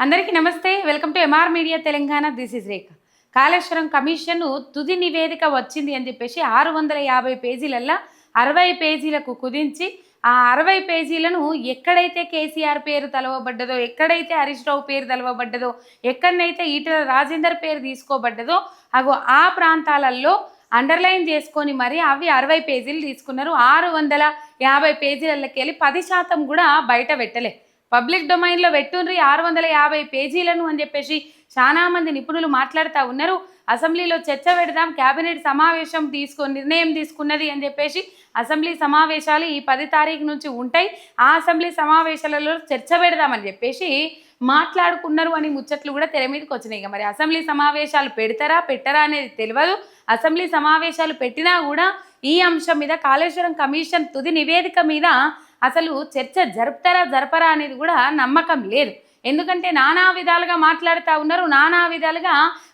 అందరికీ నమస్తే. Welcome to MR media Telangana. This is Rekha Kaleshwaram commission తుది నివేదిక వచ్చింది అని చెప్పేసి ఆరు వందల యాభై పేజీలల్లా అరవై పేజీలకు కుదించి ఆ అరవై పేజీలను ఎక్కడైతే కేసీఆర్ పేరు తలవబడ్డదో ఎక్కడైతే హరీష్ రావు పేరు తలవబడ్డదో ఎక్కడనైతే ఈటల రాజేందర్ పేరు తీసుకోబడ్డదో అగో ఆ ప్రాంతాలలో అండర్లైన్ చేసుకొని మరి అవి అరవై పేజీలు తీసుకున్నారు. ఆరు వందల యాభై పేజీలకి వెళ్ళి పది శాతం కూడా బయట పెట్టలే. పబ్లిక్ డొమైన్లో పెట్టుండ్రి ఆరు వందల యాభై పేజీలను అని చెప్పేసి చాలా మంది నిపుణులు మాట్లాడుతూ ఉన్నారు. అసెంబ్లీలో చర్చ పెడదాం కేబినెట్ సమావేశం తీసుకో నిర్ణయం తీసుకున్నది అని చెప్పేసి అసెంబ్లీ సమావేశాలు ఈ పది తారీఖు నుంచి ఉంటాయి. ఆ అసెంబ్లీ సమావేశాలలో చర్చ పెడదామని చెప్పేసి మాట్లాడుకున్నారు అని ముచ్చట్లు కూడా తెర మీదకి వచ్చినాయి. ఇక మరి అసెంబ్లీ సమావేశాలు పెడతారా పెట్టరా అనేది తెలియదు అసెంబ్లీ సమావేశాలు పెట్టినా కూడా ఈ అంశం మీద కాళేశ్వరం కమిషన్ తుది నివేదిక మీద అసలు చర్చ జరుపుతారా జరపరా అనేది కూడా నమ్మకం లేదు. ఎందుకంటే నానా విధాలుగా మాట్లాడుతూ ఉన్నారు నానా విధాలుగా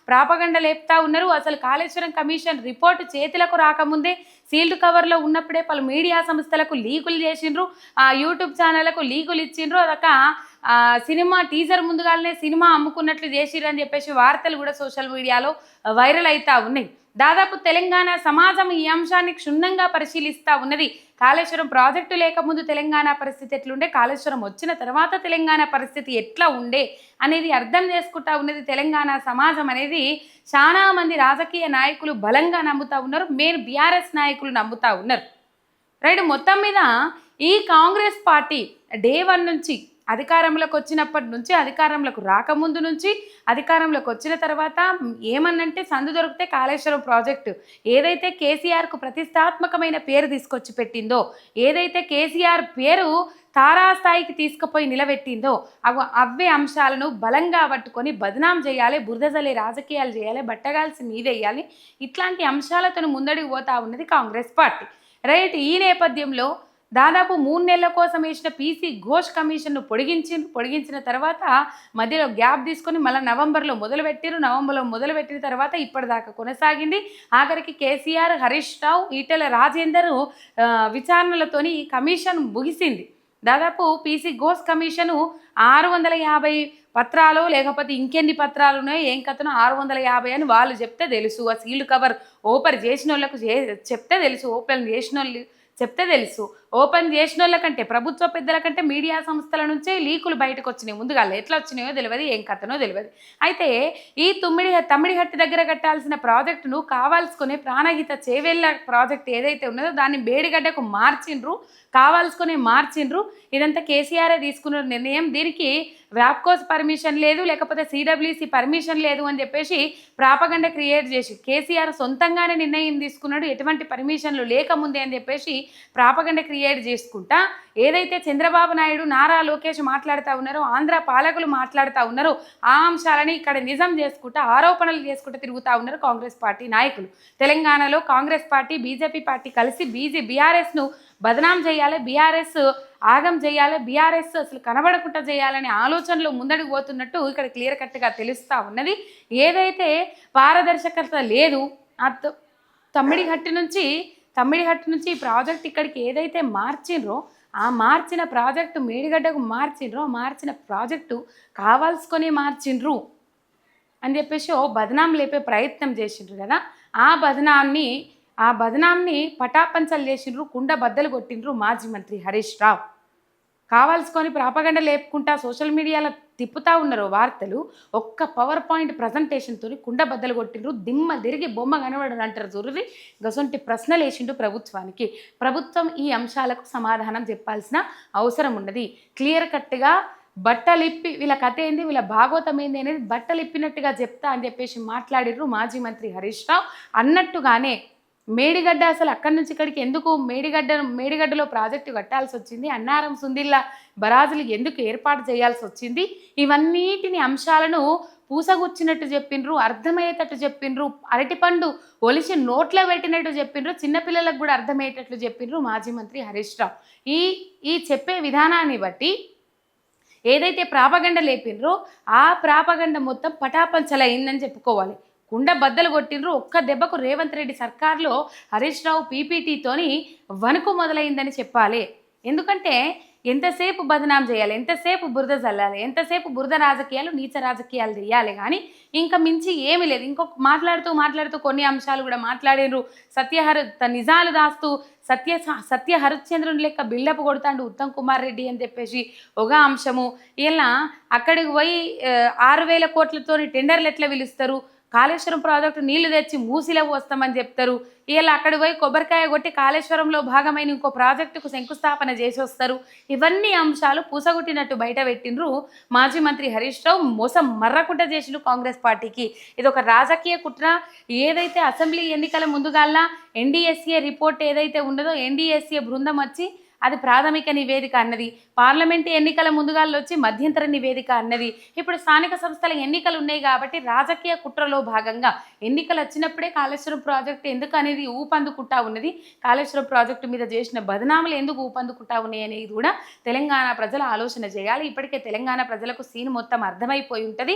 ప్రాపగండ లేపుతా ఉన్నారు. అసలు కాళేశ్వరం కమిషన్ రిపోర్టు చేతులకు రాకముందే సీల్డ్ కవర్లో ఉన్నప్పుడే పలు మీడియా సంస్థలకు లీకులు చేసిండ్రు ఆ యూట్యూబ్ ఛానళ్ళకు లీకులు ఇచ్చిండ్రు. అదొక సినిమా టీజర్ ముందుగానే సినిమా అమ్ముకున్నట్లు చేసిరని అని చెప్పేసి వార్తలు కూడా సోషల్ మీడియాలో వైరల్ అవుతూ ఉన్నాయి. దాదాపు తెలంగాణ సమాజం ఈ అంశాన్ని క్షుణ్ణంగా పరిశీలిస్తూ ఉన్నది. కాళేశ్వరం ప్రాజెక్టు లేకముందు తెలంగాణ పరిస్థితి ఎట్లుండే? కాళేశ్వరం వచ్చిన తర్వాత తెలంగాణ పరిస్థితి ఎట్లా ఉండే? అనేది అర్థం చేసుకుంటా ఉన్నది తెలంగాణ సమాజం అనేది చాలా మంది రాజకీయ నాయకులు బలంగా నమ్ముతా ఉన్నారు. మెయిన్ బీఆర్ఎస్ నాయకులు నమ్ముతా ఉన్నారు. రైట్ మొత్తం మీద ఈ కాంగ్రెస్ పార్టీ డే వన్ నుంచి అధికారంలోకి వచ్చినప్పటి నుంచి అధికారంలోకి రాకముందు నుంచి అధికారంలోకి వచ్చిన తర్వాత ఏమన్నంటే సందు దొరికితే కాళేశ్వరం ప్రాజెక్టు. ఏదైతే కేసీఆర్కు ప్రతిష్టాత్మకమైన పేరు తీసుకొచ్చి పెట్టిందో ఏదైతే కేసీఆర్ పేరు తారాస్థాయికి తీసుకుపోయి నిలబెట్టిందో అవి అవే అంశాలను బలంగా పట్టుకొని బదనాం చేయాలి బురదజలే రాజకీయాలు చేయాలి బట్టగాల్సి మీదేయాలి ఇట్లాంటి అంశాలతో ముందడికి పోతా ఉన్నది కాంగ్రెస్ పార్టీ. రైట్ ఈ నేపథ్యంలో దాదాపు మూడు నెలల కోసం వేసిన పీసీ ఘోష్ కమిషన్ను పొడిగించి పొడిగించిన తర్వాత మధ్యలో గ్యాప్ తీసుకొని మళ్ళీ నవంబర్లో మొదలుపెట్టారు. నవంబర్లో మొదలుపెట్టిన తర్వాత ఇప్పటిదాకా కొనసాగింది. ఆఖరికి కేసీఆర్ హరీష్ రావు ఈటెల రాజేందర్ విచారణలతోని ఈ కమిషన్ ముగిసింది. దాదాపు పీసీ ఘోష్ కమిషను ఆరు వందల యాభై పత్రాలు లేకపోతే ఇంకెన్ని పత్రాలు ఉన్నాయో ఏం కథనో ఆరు వందల యాభై అని వాళ్ళు చెప్తే తెలుసు. ఆ సీల్డ్ కవర్ ఓపెన్ చేసిన వాళ్ళకు చెప్తే తెలుసు. ఓపెన్ చేసిన వాళ్ళు చెప్తే తెలుసు. ఓపెన్ చేసిన వాళ్ళ కంటే ప్రభుత్వ పెద్దల కంటే మీడియా సంస్థల నుంచే లీకులు బయటకు వచ్చినాయి ముందుగా ఎట్లా వచ్చినాయో తెలియదు ఏం కథనో తెలియదు అయితే ఈ తుమ్మిడి తమ్మిడిహట్టి దగ్గర కట్టాల్సిన ప్రాజెక్టును కావాల్సుకునే ప్రాణహిత చేవెళ్ళ ప్రాజెక్ట్ ఏదైతే ఉన్నదో దాన్ని బేడిగడ్డకు మార్చిండ్రు కావాల్సుకునే మార్చిండ్రు. ఇదంతా కేసీఆర్ తీసుకున్న నిర్ణయం. దీనికి వ్యాప్కోస్ పర్మిషన్ లేదు లేకపోతే సిడబ్ల్యూసి పర్మిషన్ లేదు అని చెప్పేసి ప్రాపగండ క్రియేట్ చేసి కేసీఆర్ సొంతంగానే నిర్ణయం తీసుకున్నాడు. ఎటువంటి పర్మిషన్లు లేకముందే అని చెప్పేసి ప్రాపగండ క్రియేట్ చేసుకుంటా. ఏదైతే చంద్రబాబు నాయుడు నారా లోకేష్ మాట్లాడుతూ ఉన్నారో ఆంధ్ర పాలకులు మాట్లాడుతూ ఉన్నారో ఆ అంశాలని ఇక్కడ నిజం చేసుకుంటా ఆరోపణలు చేసుకుంటూ తిరుగుతూ ఉన్నారు కాంగ్రెస్ పార్టీ నాయకులు. తెలంగాణలో కాంగ్రెస్ పార్టీ బీజేపీ పార్టీ కలిసి బీజే బీఆర్ఎస్ను బదనాం చేయాలి బీఆర్ఎస్ ఆగం చేయాలి బీఆర్ఎస్ అసలు కనబడకుండా చేయాలనే ఆలోచనలో ముందడుగు పోతున్నట్టు ఇక్కడ క్లియర్ కట్గా తెలుస్తూ ఉన్నది. ఏదైతే పారదర్శకత లేదు తమ్మిడి త- నుంచి తమ్మిడిహట్టు నుంచి ఈ ప్రాజెక్ట్ ఇక్కడికి ఏదైతే మార్చిండ్రో ఆ మార్చిన ప్రాజెక్టు మేడిగడ్డకు మార్చిండ్రో మార్చిన ప్రాజెక్టు కావాల్సుకొని మార్చిండ్రు అని చెప్పేసి ఓ బదనాం లేపే ప్రయత్నం చేసిండ్రు కదా. ఆ బదనాన్ని ఆ బదనాంని పటాపంచలు చేసిండ్రు కుండ బద్దలు కొట్టిండ్రు మాజీ మంత్రి హరీష్ రావు. కావాల్సుకొని ప్రాపగండ లేపుకుంటా సోషల్ మీడియాలో తిప్పుతా ఉన్నారు వార్తలు ఒక్క పవర్ పాయింట్ ప్రజెంటేషన్తో కుండ బద్దలు కొట్టిండ్రు దిమ్మ తిరిగి బొమ్మ కనబడరు అంటారు జురుది గసొంటి ప్రశ్నలు వేసిండు ప్రభుత్వానికి. ప్రభుత్వం ఈ అంశాలకు సమాధానం చెప్పాల్సిన అవసరం ఉన్నది. క్లియర్ కట్గా బట్టలిప్పి వీళ్ళ కథ ఏంది వీళ్ళ భాగవతం ఏంది అనేది బట్టలిప్పినట్టుగా చెప్తా అని చెప్పేసి మాట్లాడిర్రు మాజీ మంత్రి హరీష్ రావు. అన్నట్టుగానే మేడిగడ్డ అసలు అక్కడి నుంచి ఇక్కడికి ఎందుకు? మేడిగడ్డ మేడిగడ్డలో ప్రాజెక్టు కట్టాల్సి వచ్చింది. అన్నారం సుందిల్లా బరాజులు ఎందుకు ఏర్పాటు చేయాల్సి వచ్చింది? ఇవన్నిటిని అంశాలను పూసగుచ్చినట్టు చెప్పిండ్రు అర్థమయ్యేటట్టు చెప్పిండ్రు అరటిపండు ఒలిచి నోట్లో పెట్టినట్టు చెప్పిండ్రు చిన్నపిల్లలకు కూడా అర్థమయ్యేటట్లు చెప్పిండ్రు మాజీ మంత్రి హరీష్ రావు. ఈ ఈ చెప్పే విధానాన్ని బట్టి ఏదైతే ప్రాపగండ లేపిండ్రో ఆ ప్రాపగండ మొత్తం పటాపంచలైందని చెప్పుకోవాలి. కుండ బద్దలు కొట్టిండ్రు. ఒక్క దెబ్బకు రేవంత్ రెడ్డి సర్కార్లో హరీష్ రావు పీపీటీతోని వణుకు మొదలైందని చెప్పాలి. ఎందుకంటే ఎంతసేపు బదనాం చేయాలి ఎంతసేపు బురద చల్లాలి ఎంతసేపు బురద రాజకీయాలు నీచ రాజకీయాలు చేయాలి కానీ ఇంకా మించి ఏమీ లేదు. ఇంకొక మాట్లాడుతూ మాట్లాడుతూ కొన్ని అంశాలు కూడా మాట్లాడినరు సత్యహర నిజాలు దాస్తూ సత్య సత్య హరిశ్చంద్రుని లెక్క బిల్డప్ కొడతాండు ఉత్తమ్ కుమార్ రెడ్డి అని చెప్పేసి ఒక అంశము. ఇలా అక్కడికి పోయి ఆరు వేల కోట్లతోని టెండర్లు ఎట్లా పిలుస్తారు? కాళేశ్వరం ప్రాజెక్టు నీళ్ళు తెచ్చి మూసిలో వస్తామని చెప్తారు. ఇలా అక్కడ పోయి కొబ్బరికాయ కొట్టి కాళేశ్వరంలో భాగమైన ఇంకో ప్రాజెక్టుకు శంకుస్థాపన చేసి వస్తారు. ఇవన్నీ అంశాలు పూసగొట్టినట్టు బయట పెట్టినరు మాజీ మంత్రి హరీష్ రావు. మోసం మర్రకుంట చేసిన కాంగ్రెస్ పార్టీకి. ఇది ఒక రాజకీయ కుట్ర. ఏదైతే అసెంబ్లీ ఎన్నికల ముందుగాల్లా ఎన్డీఎస్ఏ రిపోర్ట్ ఏదైతే ఉన్నదో ఎన్డీఎస్ఏ బృందం వచ్చి అది ప్రాథమిక నివేదిక అన్నది. పార్లమెంట్ ఎన్నికల ముందుగాల్లో వచ్చి మధ్యంతర నివేదిక అన్నది. ఇప్పుడు స్థానిక సంస్థల ఎన్నికలు ఉన్నాయి కాబట్టి రాజకీయ కుట్రలో భాగంగా ఎన్నికలు వచ్చినప్పుడే కాళేశ్వరం ప్రాజెక్టు ఎందుకు అనేది ఊపందుకుంటా ఉన్నది. కాళేశ్వరం ప్రాజెక్టు మీద చేసిన బదనాములు ఎందుకు ఊపందుకుంటా ఉన్నాయి అనేది కూడా తెలంగాణ ప్రజలు ఆలోచన చేయాలి. ఇప్పటికే తెలంగాణ ప్రజలకు సీన్ మొత్తం అర్థమైపోయి ఉంటుంది.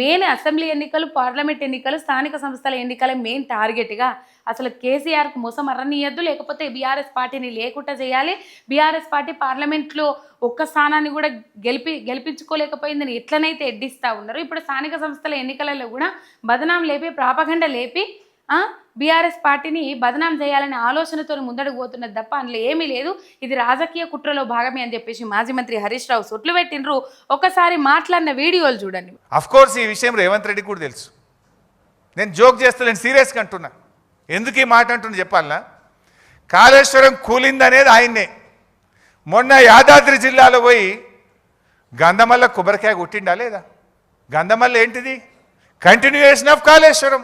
మెయిన్ అసెంబ్లీ ఎన్నికలు పార్లమెంట్ ఎన్నికలు స్థానిక సంస్థల ఎన్నికల మెయిన్ టార్గెట్గా అసలు కేసీఆర్కు మోసం అర్రనీయద్దు లేకపోతే బీఆర్ఎస్ పార్టీని లేకుండా చేయాలి. బీఆర్ఎస్ పార్టీ పార్లమెంట్లో ఒక్క స్థానాన్ని కూడా గెలిపి గెలిపించుకోలేకపోయిందని ఎట్లనైతే ఎడ్డిస్తూ ఉన్నారు ఇప్పుడు స్థానిక సంస్థల ఎన్నికలలో కూడా బదనాం లేపి ప్రాపగండ లేపి బీఆర్ఎస్ పార్టీని బదనాం చేయాలనే ఆలోచనతో ముందడుగు పోతున్నది తప్ప అందులో ఏమీ లేదు. ఇది రాజకీయ కుట్రలో భాగమే అని చెప్పేసి మాజీ మంత్రి హరీష్ రావు సొట్లు పెట్టినరు ఒకసారి మాట్లాడిన వీడియోలు చూడండి. అఫ్ కోర్స్ ఈ విషయం రేవంత్ రెడ్డి కూడా తెలుసు. నేను జోక్ చేస్తలేను సీరియస్గా అంటున్నా. ఎందుకు ఈ మాట అంటున్నా చెప్పాలనా? కాళేశ్వరం కూలిందనేది ఆయన్నే. మొన్న యాదాద్రి జిల్లాలో పోయి గంధమల్ల కొబ్బరికాయ కొట్టిండా లేదా? గంధమల్ల ఏంటిది? Continuation of Kaleshwaram.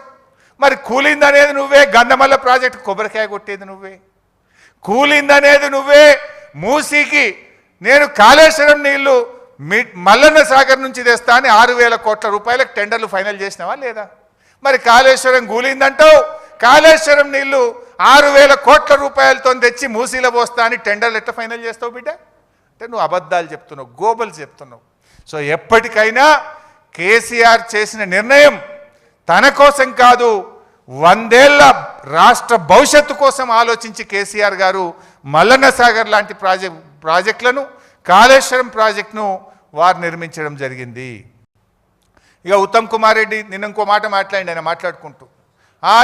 మరి కూలిందనేది నువ్వే గంధమల్ల ప్రాజెక్ట్ కొబ్బరికాయ కొట్టేది నువ్వే. కూలిందనేది నువ్వే మూసీకి నేను కాళేశ్వరం నీళ్ళు మీ మల్లన్న సాగర్ నుంచి తెస్తా అని ఆరు వేల కోట్ల రూపాయలకు టెండర్లు ఫైనల్ చేసినావా లేదా? మరి కాళేశ్వరం కూలిందంటావు కాళేశ్వరం నీళ్ళు ఆరు వేల కోట్ల రూపాయలతో తెచ్చి మూసీల పోస్తా అని టెండర్లు ఎట్లా ఫైనల్ చేస్తావు బిడ్డ? అంటే నువ్వు అబద్ధాలు చెప్తున్నావు గోబలు చెప్తున్నావు. సో ఎప్పటికైనా కేసీఆర్ చేసిన నిర్ణయం తన కోసం కాదు వందేళ్ళ రాష్ట్ర భవిష్యత్తు కోసం ఆలోచించి కేసీఆర్ గారు మల్లన్న సాగర్ లాంటి ప్రాజెక్ట్ ప్రాజెక్టులను కాళేశ్వరం ప్రాజెక్టును వారు నిర్మించడం జరిగింది. ఇక ఉత్తమ్ కుమార్ రెడ్డి నిన్న ఇంకో మాట మాట్లాడి ఆయన మాట్లాడుకుంటూ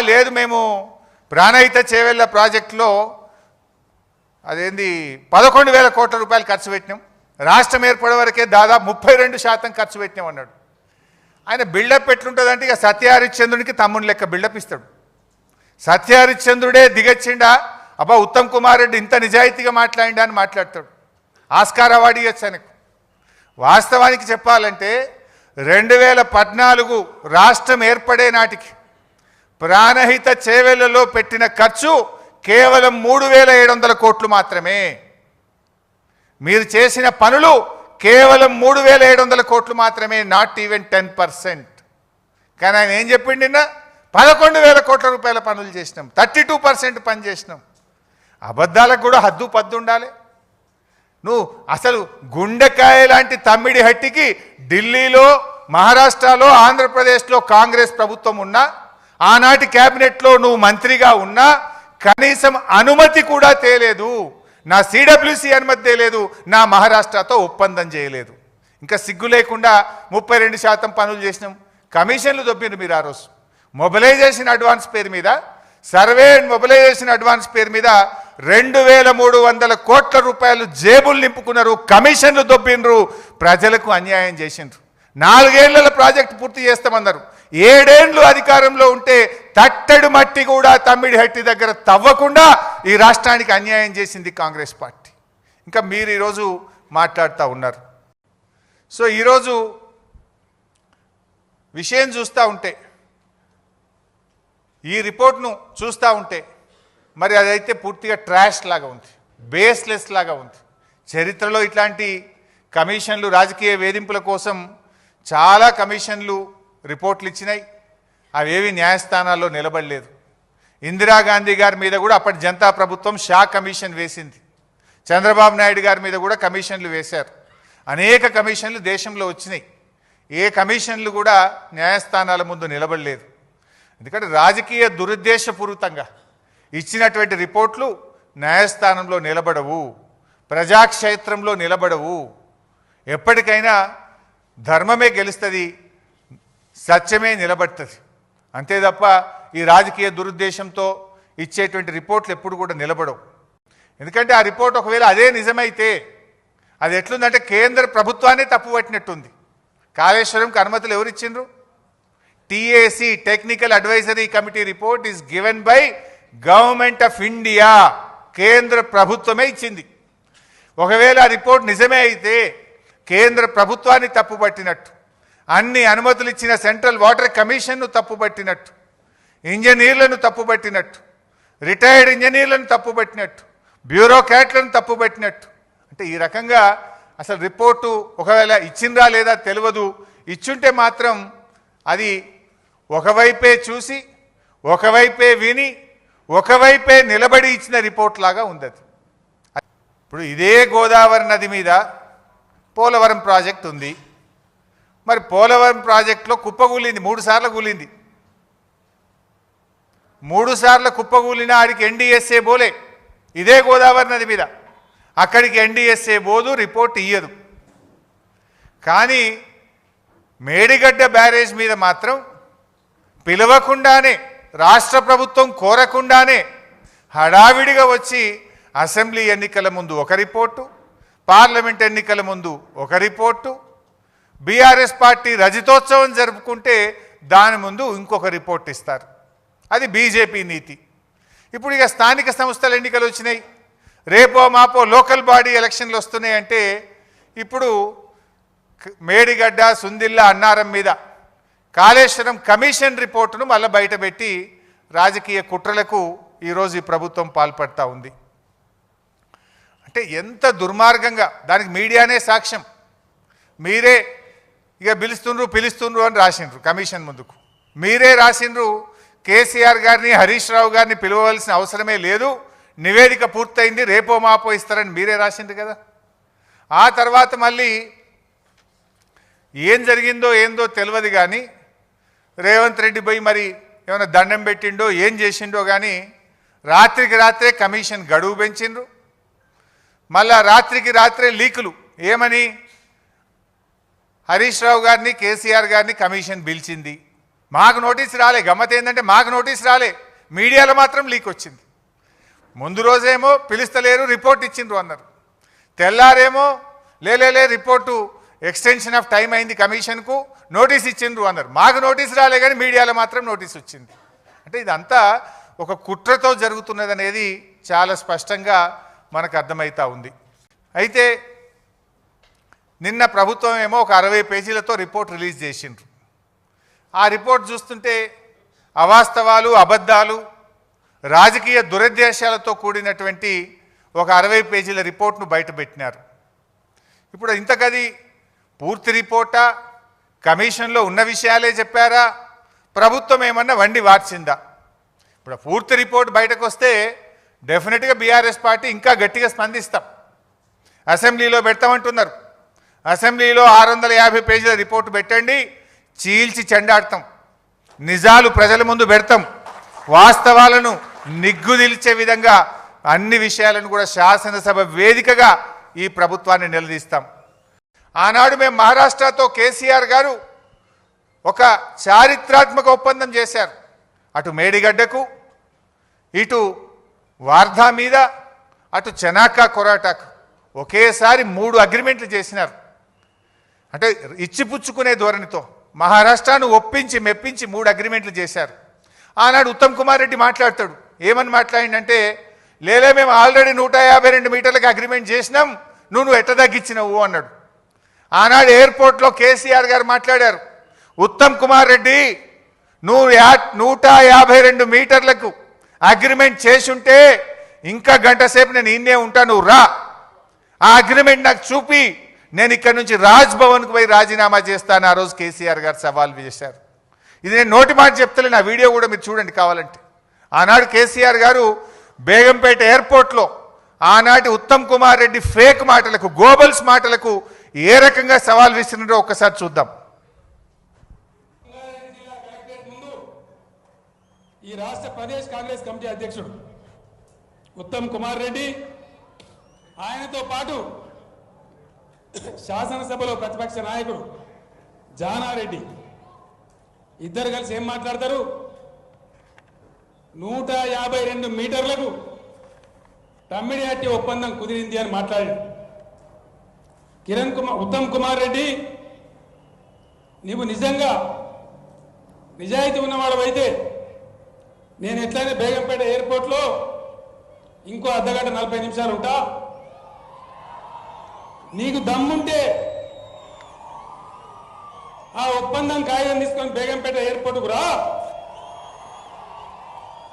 లేదు మేము ప్రాణహిత చేవెళ్ళ ప్రాజెక్టులో అదేంది పదకొండు వేల కోట్ల రూపాయలు ఖర్చు పెట్టినాం. రాష్ట్రం ఏర్పడే వరకే దాదాపు ముప్పై రెండు శాతం ఖర్చు పెట్టినాం అన్నాడు. ఆయన బిల్డప్ ఎట్లుంటుందంటే ఇక సత్యహరిశ్చంద్రునికి తమ్ముని లెక్క బిల్డప్ ఇస్తాడు. సత్యహరిశ్చంద్రుడే దిగచ్చిండా అబ్బా ఉత్తమ్ కుమార్ రెడ్డి ఇంత నిజాయితీగా మాట్లాడిండా అని మాట్లాడతాడు. ఆస్కార్ అవార్డు ఇవ్వచ్చు ఆయనకు. వాస్తవానికి చెప్పాలంటే రెండు వేల పద్నాలుగు రాష్ట్రం ఏర్పడే నాటికి ప్రాణహిత చేవెళ్ళలో పెట్టిన ఖర్చు కేవలం మూడు వేల ఏడు వందల కోట్లు మాత్రమే. మీరు చేసిన పనులు కేవలం మూడు వేల ఏడు వందల కోట్లు మాత్రమే నాట్ ఈవెన్ టెన్ పర్సెంట్ కానీ ఆయన ఏం చెప్పిండి నిన్న? పదకొండు వేల కోట్ల రూపాయల పనులు చేసినాం. థర్టీ టూ పర్సెంట్ పని చేసినాం. అబద్ధాలకు కూడా హద్దు పద్దు ఉండాలి. నువ్వు అసలు గుండెకాయ లాంటి తమ్మిడి హట్టికి ఢిల్లీలో మహారాష్ట్రలో ఆంధ్రప్రదేశ్లో కాంగ్రెస్ ప్రభుత్వం ఉన్నా ఆనాటి క్యాబినెట్లో నువ్వు మంత్రిగా ఉన్నా కనీసం అనుమతి కూడా తేలేదు. నా సిడబ్ల్యూసి అనుమతి తేలేదు. నా మహారాష్ట్రతో ఒప్పందం చేయలేదు. ఇంకా సిగ్గు లేకుండా ముప్పై రెండు శాతం పనులు చేసినాం. కమిషన్లు దొబ్బిండ్రు మీరు ఆ రోజు. మొబిలైజేషన్ అడ్వాన్స్ పేరు మీద సర్వే అండ్ మొబిలైజేషన్ అడ్వాన్స్ పేరు మీద రెండు వేల మూడు వందల కోట్ల రూపాయలు జేబులు నింపుకున్నారు. కమిషన్లు దొబ్బిండ్రు. ప్రజలకు అన్యాయం చేసిండ్రు. నాలుగేళ్ళ ప్రాజెక్ట్ పూర్తి చేస్తామన్నారు. ఏడేండ్లు అధికారంలో ఉంటే తట్టడు మట్టి కూడా తమ్మిడి హట్టి దగ్గర తవ్వకుండా ఈ రాష్ట్రానికి అన్యాయం చేసింది కాంగ్రెస్ పార్టీ. ఇంకా మీరు ఈరోజు మాట్లాడుతూ ఉన్నారు. సో ఈరోజు విషయం చూస్తూ ఉంటే ఈ రిపోర్ట్ను చూస్తూ ఉంటే మరి అదైతే పూర్తిగా ట్రాష్ లాగా ఉంది బేస్లెస్ లాగా ఉంది. చరిత్రలో ఇట్లాంటి కమిషన్లు రాజకీయ వేధింపుల కోసం చాలా కమిషన్లు రిపోర్ట్లు ఇచ్చినాయి. అవేవి న్యాయస్థానాల్లో నిలబడలేదు. ఇందిరాగాంధీ గారి మీద కూడా అప్పటి జనతా ప్రభుత్వం షా కమిషన్ వేసింది. చంద్రబాబు నాయుడు గారి మీద కూడా కమిషన్లు వేశారు. అనేక కమిషన్లు దేశంలో వచ్చినాయి. ఏ కమిషన్లు కూడా న్యాయస్థానాల ముందు నిలబడలేదు. ఎందుకంటే రాజకీయ దురుద్దేశపూరితంగా ఇచ్చినటువంటి రిపోర్ట్లు న్యాయస్థానంలో నిలబడవు. ప్రజాక్షేత్రంలో నిలబడవు. ఎప్పటికైనా ధర్మమే గెలుస్తుంది సత్యమే నిలబడుతుంది. అంతే తప్ప ఈ రాజకీయ దురుద్దేశంతో ఇచ్చేటువంటి రిపోర్ట్లు ఎప్పుడు కూడా నిలబడవు. ఎందుకంటే ఆ రిపోర్ట్ ఒకవేళ అదే నిజమైతే అది ఎట్లుందంటే కేంద్ర ప్రభుత్వాన్ని తప్పుపట్టినట్టుంది కాళేశ్వరంకి అనుమతులు ఎవరిచ్చిండ్రు TAC technical advisory committee report is given by government of India కేంద్ర ప్రభుత్వమే ఇచ్చింది. ఒకవేళ ఆ రిపోర్ట్ నిజమే అయితే కేంద్ర ప్రభుత్వాన్ని తప్పుపట్టినట్టు. అన్ని అనుమతులు ఇచ్చిన సెంట్రల్ వాటర్ కమిషన్ను తప్పుపట్టినట్టు. ఇంజనీర్లను తప్పుపట్టినట్టు. రిటైర్డ్ ఇంజనీర్లను తప్పుపట్టినట్టు. బ్యూరోక్రాట్లను తప్పుపట్టినట్టు. అంటే ఈ రకంగా అసలు రిపోర్టు ఒకవేళ ఇచ్చిందా లేదా తెలియదు. ఇచ్చుంటే మాత్రం అది ఒకవైపే చూసి ఒకవైపే విని ఒకవైపే నిలబడి ఇచ్చిన రిపోర్ట్ లాగా ఉంది అది. ఇప్పుడు ఇదే గోదావరి నది మీద పోలవరం ప్రాజెక్ట్ ఉంది. మరి పోలవరం ప్రాజెక్టులో కుప్పగూలింది మూడు సార్లు కూలింది. మూడు సార్లు కుప్పగూలిన ఆడికి ఎన్డీఎస్ఏ బోలే ఇదే గోదావరి నది మీద. అక్కడికి ఎన్డీఎస్ఏ బోదు రిపోర్ట్ ఇయ్యదు. కానీ మేడిగడ్డ బ్యారేజ్ మీద మాత్రం పిలవకుండానే రాష్ట్ర ప్రభుత్వం కోరకుండానే హడావిడిగా వచ్చి అసెంబ్లీ ఎన్నికల ముందు ఒక రిపోర్టు పార్లమెంట్ ఎన్నికల ముందు ఒక రిపోర్టు బీఆర్ఎస్ పార్టీ రజతోత్సవం జరుపుకుంటే దాని ముందు ఇంకొక రిపోర్ట్ ఇస్తారు. అది బీజేపీ నీతి. ఇప్పుడు ఇక స్థానిక సంస్థల ఎన్నికలు వచ్చినాయి. రేపో మాపో లోకల్ బాడీ ఎలక్షన్లు వస్తున్నాయి అంటే ఇప్పుడు మేడిగడ్డ సుందిల్ల అన్నారం మీద కాళేశ్వరం కమిషన్ రిపోర్టును మళ్ళీ బయటపెట్టి రాజకీయ కుట్రలకు ఈరోజు ఈ ప్రభుత్వం పాల్పడతా ఉంది. అంటే ఎంత దుర్మార్గంగా దానికి మీడియానే సాక్ష్యం. మీరే ఇక పిలుస్తుండ్రు పిలుస్తుండ్రు అని రాసిండ్రు కమిషన్ ముందుకు. మీరే రాసిండ్రు కేసీఆర్ గారిని హరీష్ రావు గారిని పిలవవలసిన అవసరమే లేదు నివేదిక పూర్తయింది రేపో మాపో ఇస్తారని మీరే రాసిండ్రు కదా. ఆ తర్వాత మళ్ళీ ఏం జరిగిందో ఏందో తెలియదు కానీ రేవంత్ రెడ్డి పోయి మరి ఏమైనా దండం పెట్టిండో ఏం చేసిండో కానీ రాత్రికి రాత్రే కమిషన్ గడువు పెంచిండ్రు. మళ్ళా రాత్రికి రాత్రే లీకులు. ఏమని? హరీష్ రావు గారిని కేసీఆర్ గారిని కమిషన్ పిలిచింది. మాకు నోటీస్ రాలే. గమ్మత్ ఏంటంటే మాకు నోటీస్ రాలే. మీడియాలో మాత్రం లీక్ వచ్చింది. ముందు రోజేమో పిలుస్తలేరు రిపోర్ట్ ఇచ్చిండ్రు అన్నారు. తెల్లారేమో లేలే రిపోర్టు ఎక్స్టెన్షన్ ఆఫ్ టైం అయింది కమిషన్కు నోటీస్ ఇచ్చిండ్రు అన్నారు. మాకు నోటీస్ రాలే కానీ మీడియాలో మాత్రం నోటీస్ వచ్చింది. అంటే ఇదంతా ఒక కుట్రతో జరుగుతున్నది అనేది చాలా స్పష్టంగా మనకు అర్థమవుతా ఉంది. అయితే నిన్న ప్రభుత్వం ఏమో ఒక అరవై పేజీలతో రిపోర్ట్ రిలీజ్ చేసిండ్రు. ఆ రిపోర్ట్ చూస్తుంటే అవాస్తవాలు అబద్ధాలు రాజకీయ దురుద్దేశాలతో కూడినటువంటి ఒక అరవై పేజీల రిపోర్ట్ను బయటపెట్టినారు ఇప్పుడు ఇంతకది పూర్తి రిపోర్టా? కమిషన్లో ఉన్న విషయాలే చెప్పారా? ప్రభుత్వం ఏమన్నా వండి వార్చిందా? ఇప్పుడు పూర్తి రిపోర్ట్ బయటకు వస్తే డెఫినెట్గా బీఆర్ఎస్ పార్టీ ఇంకా గట్టిగా స్పందిస్తాం. అసెంబ్లీలో పెడతామంటున్నారు. అసెంబ్లీలో ఆరు వందల యాభై పేజీల రిపోర్టు పెట్టండి చీల్చి చెండాడతాం. నిజాలు ప్రజల ముందు పెడతాం. వాస్తవాలను నిగ్గుదిల్చే విధంగా అన్ని విషయాలను కూడా శాసనసభ వేదికగా ఈ ప్రభుత్వాన్ని నిలదీస్తాం. ఆనాడు మేము మహారాష్ట్రతో కేసీఆర్ గారు ఒక చారిత్రాత్మక ఒప్పందం చేశారు. అటు మేడిగడ్డకు ఇటు వార్ధా మీద అటు చెనాకా కొరాటాకు ఒకేసారి మూడు అగ్రిమెంట్లు చేసినారు. అంటే ఇచ్చిపుచ్చుకునే ధోరణితో మహారాష్ట్రను ఒప్పించి మెప్పించి మూడు అగ్రిమెంట్లు చేశారు. ఆనాడు ఉత్తమ్ కుమార్ రెడ్డి మాట్లాడతాడు. ఏమని మాట్లాడిందంటే లేలే మేము ఆల్రెడీ నూట యాభై రెండు మీటర్లకు అగ్రిమెంట్ చేసినాం నువ్వు నువ్వు ఎట్ట తగ్గించినవు అన్నాడు. ఆనాడు ఎయిర్పోర్ట్లో కేసీఆర్ గారు మాట్లాడారు. ఉత్తమ్ కుమార్ రెడ్డి నువ్వు యా నూట యాభై రెండు మీటర్లకు అగ్రిమెంట్ చేసుంటే ఇంకా గంట సేపు నేను ఇన్నే ఉంటాను రా. ఆ అగ్రిమెంట్ నాకు చూపి నేను ఇక్కడ నుంచి రాజ్ భవన్కు పోయి రాజీనామా చేస్తాను. ఆ రోజు కేసీఆర్ గారు సవాల్ చేశారు. ఇది నేను నోటి మాట చెప్తలేను ఆ వీడియో కూడా మీరు చూడండి కావాలంటే. ఆనాడు కేసీఆర్ గారు బేగంపేట ఎయిర్పోర్ట్లో ఆనాటి ఉత్తమ్ కుమార్ రెడ్డి ఫేక్ మాటలకు గోబల్స్ మాటలకు ఏ రకంగా సవాల్ విసిరినో ఒక్కసారి చూద్దాం. ఈ రాష్ట్ర ప్రదేశ్ కాంగ్రెస్ కమిటీ అధ్యక్షుడు ఉత్తమ్ కుమార్ రెడ్డి ఆయనతో పాటు శాసనసభలో ప్రతిపక్ష నాయకుడు జానారెడ్డి. ఇద్దరు కలిసి ఏం మాట్లాడతారు? నూట యాభై రెండు మీటర్లకు తమ్మిడి హట్టి ఒప్పందం కుదిరింది అని మాట్లాడాడు కిరణ్ కుమార్ ఉత్తమ్ కుమార్ రెడ్డి నీవు నిజంగా నిజాయితీ ఉన్నవాడవైతే నేను ఎట్లయినా బేగంపేట ఎయిర్పోర్ట్లో ఇంకో అర్ధగంట నలభై నిమిషాలు ఉంటా. నీకు దమ్ముంటే ఆ ఒప్పందం కాగితం తీసుకొని బేగంపేట ఎయిర్పోర్ట్కు రా.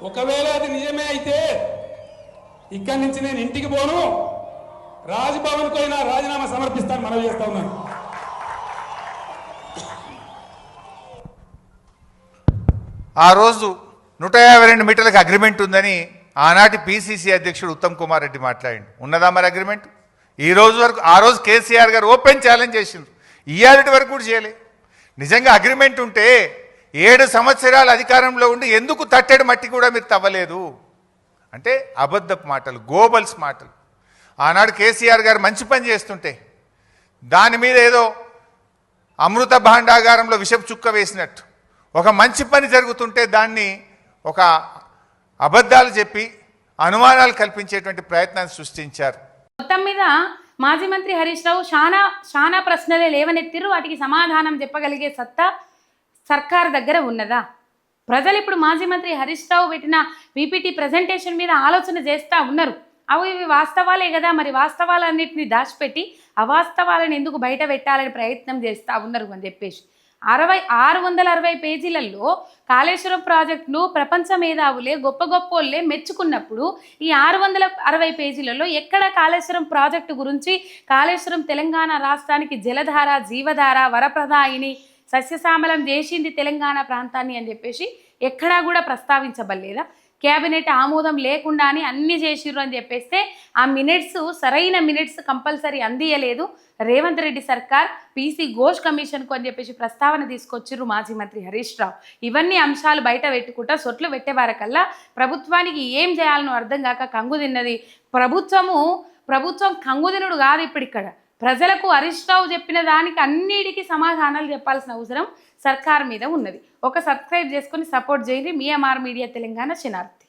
ఒకవేళ అది నిజమే అయితే ఇక్కడి నుంచి నేను ఇంటికి పోను. రాజ్భవన్కు అయినా రాజీనామా సమర్పిస్తాను మనవి చేస్తా ఉన్నాను. ఆ రోజు నూట యాభై రెండు మీటర్లకు అగ్రిమెంట్ ఉందని ఆనాటి పిసిసి అధ్యక్షుడు ఉత్తమ్ కుమార్ రెడ్డి మాట్లాడిండు. ఉన్నదా మరి అగ్రిమెంట్ ఈ రోజు వరకు ఆ రోజు కేసీఆర్ గారు ఓపెన్ ఛాలెంజ్ చేసిండ్రు. ఇయ్యాలటి వరకు కూడా చేయలే. నిజంగా అగ్రిమెంట్ ఉంటే ఏడు సంవత్సరాలు అధికారంలో ఉండి ఎందుకు తట్టెడు మట్టి కూడా మీరు తవ్వలేదు? అంటే అబద్ధపు మాటలు గోబల్స్ మాటలు. ఆనాడు కేసీఆర్ గారు మంచి పని చేస్తుంటే దాని మీద ఏదో అమృత భాండాగారంలో విషపు చుక్క వేసినట్టు. ఒక మంచి పని జరుగుతుంటే దాన్ని ఒక అబద్ధాలు చెప్పి అనుమానాలు కల్పించేటువంటి ప్రయత్నాన్ని సృష్టించారు. మొత్తం మీద మాజీ మంత్రి హరీష్ రావు చాలా చాలా ప్రశ్నలే లేవనెత్తిరు వాటికి సమాధానం చెప్పగలిగే సత్తా సర్కార్ దగ్గర ఉన్నదా? ప్రజలు ఇప్పుడు మాజీ మంత్రి హరీష్ రావు పెట్టిన పీపీటీ ప్రజెంటేషన్ మీద ఆలోచన చేస్తూ ఉన్నారు. అవి ఇవి వాస్తవాలే కదా. మరి వాస్తవాలన్నింటినీ దాచిపెట్టి అవాస్తవాలను ఎందుకు బయట పెట్టాలని ప్రయత్నం చేస్తూ ఉన్నారు అని చెప్పేసి. అరవై ఆరు వందల అరవై పేజీలలో కాళేశ్వరం ప్రాజెక్టును ప్రపంచ మేధావులే గొప్ప గొప్పోళ్ళే మెచ్చుకున్నప్పుడు ఈ ఆరు వందల అరవై పేజీలలో ఎక్కడ కాళేశ్వరం ప్రాజెక్టు గురించి కాళేశ్వరం తెలంగాణ రాష్ట్రానికి జలధార జీవధార వరప్రదాయిని సస్యశ్యామలం చేసింది తెలంగాణ ప్రాంతాన్ని అని చెప్పేసి ఎక్కడా కూడా ప్రస్తావించబడలేదా? క్యాబినెట్ ఆమోదం లేకుండానే అన్ని చేసిర్రు అని చెప్పేస్తే ఆ మినిట్స్ సరైన మినిట్స్ కంపల్సరీ అందియలేదు. రేవంత్ రెడ్డి సర్కార్ పీసీ ఘోష్ కమిషన్కు అని చెప్పేసి ప్రస్తావన తీసుకొచ్చిర్రు మాజీ మంత్రి హరీష్ రావు. ఇవన్నీ అంశాలు బయట పెట్టుకుంటా సొట్లు పెట్టేవారకల్లా ప్రభుత్వానికి ఏం చేయాలనో అర్థం కాక కంగు తిన్నది. ప్రభుత్వము ప్రభుత్వం కంగుదినుడు కాదు ఇప్పుడు ఇక్కడ ప్రజలకు హరీష్ రావు చెప్పిన దానికి అన్నిటికీ సమాధానాలు చెప్పాల్సిన అవసరం. సర్కార్ మీద ఉన్నది. ఒక సబ్స్క్రైబ్ చేసుకొని సపోర్ట్ చేయండి. మీ మీడియా తెలంగాణ శనార్థి